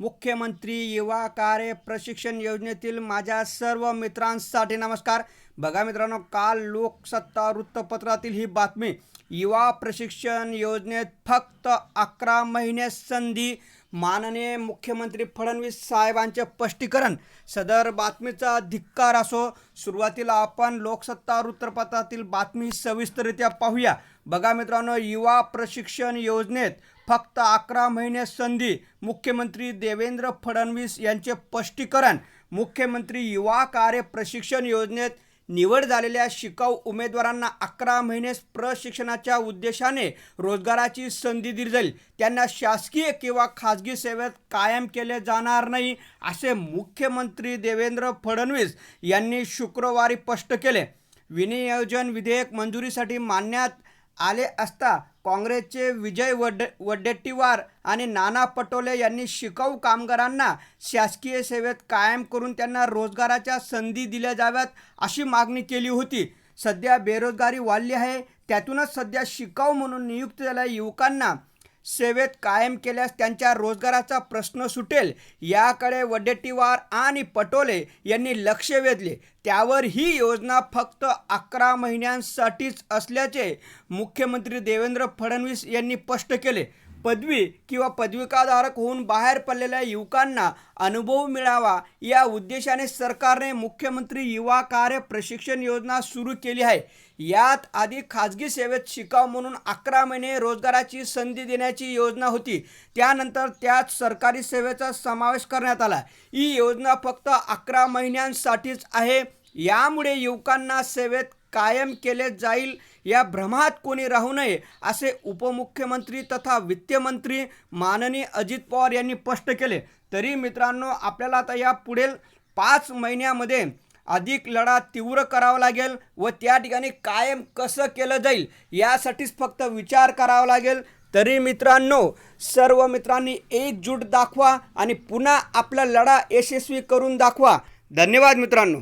मुख्यमंत्री युवा कार्य प्रशिक्षण योजनेतील माझ्या सर्व मित्रांसाठी नमस्कार. बघा मित्रांनो काल लोकसत्ता वृत्तपत्रातील ही बातमी. युवा प्रशिक्षण योजनेत फक्त अकरा महिने संधी माननीय मुख्यमंत्री फडणवीस साहेबांचे स्पष्टीकरण. सदर बातमीचा धिक्कार असो सुरुवातीला आपण लोकसत्ता वृत्तपत्रातील बातमी सविस्तररित्या पाहूया. बघा मित्रांनो युवा प्रशिक्षण योजनेत फक्त अकरा महिने संधी मुख्यमंत्री देवेंद्र फडणवीस यांचे स्पष्टीकरण. मुख्यमंत्री युवा कार्य प्रशिक्षण योजनेत निवड झालेल्या शिकाऊ उमेदवारांना अकरा महिनेच प्रशिक्षणाच्या उद्देशाने रोजगाराची संधी दिली जाईल. त्यांना शासकीय किंवा खाजगी सेवेत कायम केले जाणार नाही असे मुख्यमंत्री देवेंद्र फडणवीस यांनी शुक्रवारी स्पष्ट केले. विनियोजन विधेयक मंजुरीसाठी मानण्यात आले असता काँग्रेसचे विजय वड वडेट्टीवार आणि नाना पटोले यांनी शिकाऊ कामगारांना शासकीय सेवेत कायम करून त्यांना रोजगाराच्या संधी दिल्या जाव्यात अशी मागणी केली होती. सध्या बेरोजगारी वाढली आहे. त्यातूनच सध्या शिकाऊ म्हणून नियुक्त झालेल्या युवकांना सेवेत कायम केल्यास त्यांच्या रोजगाराचा प्रश्न सुटेल. याकडे वडेट्टीवार आणि पटोले यांनी लक्ष वेधले. त्यावर ही योजना फक्त अकरा महिन्यांसाठीच असल्याचे मुख्यमंत्री देवेंद्र फडणवीस यांनी स्पष्ट केले. पदवी किंवा पदविकाधारक होऊन बाहेर पडलेल्या युवकांना अनुभव मिळावा या उद्देशाने सरकारने मुख्यमंत्री युवा कार्य प्रशिक्षण योजना सुरू केली आहे. यात आधी खाजगी सेवेत शिकाव म्हणून अकरा महिने रोजगाराची संधी देण्याची योजना होती. त्यानंतर त्यात सरकारी सेवेचा समावेश करण्यात आला. ही योजना फक्त अकरा महिन्यांसाठीच आहे. यामुळे युवकांना सेवेत कायम केले जाईल. या भ्रमात कोणी राहू नये असे उपमुख्यमंत्री तथा वित्तमंत्री माननीय अजित पवार यांनी स्पष्ट केले. तरी मित्रांनो आपल्याला आता या पुढील पाच महिन्यामध्ये अधिक लढा तीव्र करावा लागेल व त्या ठिकाणी कायम कसं केलं जाईल यासाठीच फक्त विचार करावा लागेल. तरी मित्रांनो सर्व मित्रांनी एकजूट दाखवा आणि पुन्हा आपला लढा यशस्वी करून दाखवा. धन्यवाद मित्रांनो.